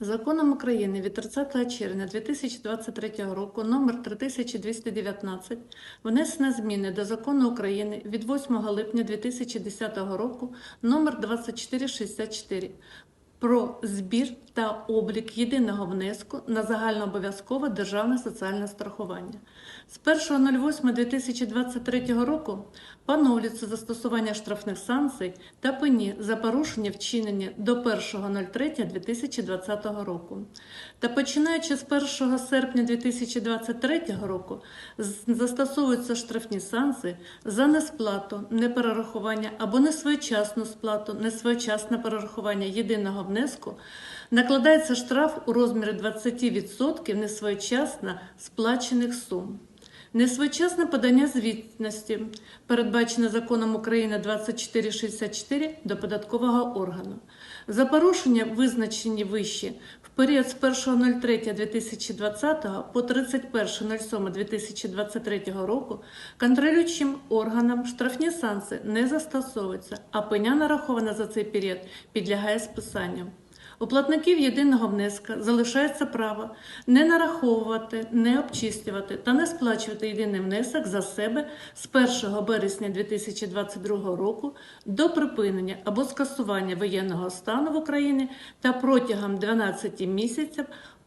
Законом України від 30 червня 2023 року номер 3219 внесено зміни до Закону України від 8 липня 2010 року номер 2464 про збір та облік єдиного внеску на загальнообов'язкове державне соціальне страхування. З 1.08.2023 року поновлюється застосування штрафних санкцій та пені за порушення вчинені до 1.03.2020 року. Та починаючи з 1 серпня 2023 року застосовуються штрафні санкції за несплату, неперерахування або несвоєчасну сплату, несвоєчасне перерахування єдиного внеску, накладається штраф у розмірі 20% несвоєчасно сплачених сум. Несвоєчасне подання звітності передбачене законом України 2464 до податкового органу. За порушення, визначені вище в період з 1.03.2020 по 31.07.2023 року контролюючим органам штрафні санкції не застосовуються, а пеня нарахована за цей період підлягає списанню. У платників єдиного внеска залишається право не нараховувати, не обчислювати та не сплачувати єдиний внесок за себе з 1 березня 2022 року до припинення або скасування воєнного стану в Україні та протягом 12 місяців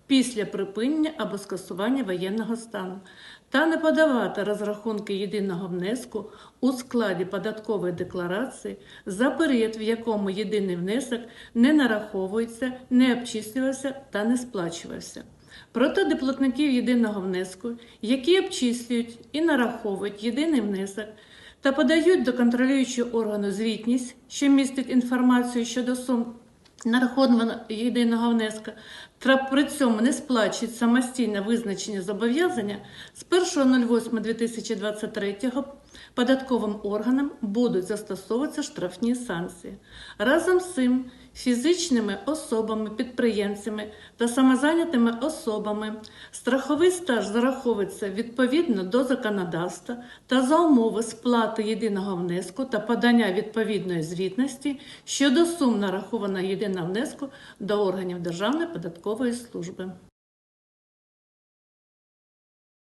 після припинення або скасування воєнного стану та не подавати розрахунки єдиного внеску у складі податкової декларації за період, в якому єдиний внесок не нараховується, не обчислювався та не сплачувався. Проте до платників єдиного внеску, які обчислюють і нараховують єдиний внесок та подають до контролюючого органу звітність, що містить інформацію щодо сум нарахованого єдиного внеска, та при цьому не сплачують самостійно визначені зобов'язання, з 1.08.2023 податковим органам будуть застосовуватися штрафні санкції. Разом з цим фізичними особами, підприємцями та самозайнятими особами страховий стаж зараховується відповідно до законодавства та за умови сплати єдиного внеску та подання відповідної звітності щодо сум нарахованого єдиного внеску до органів Державної податкової служби.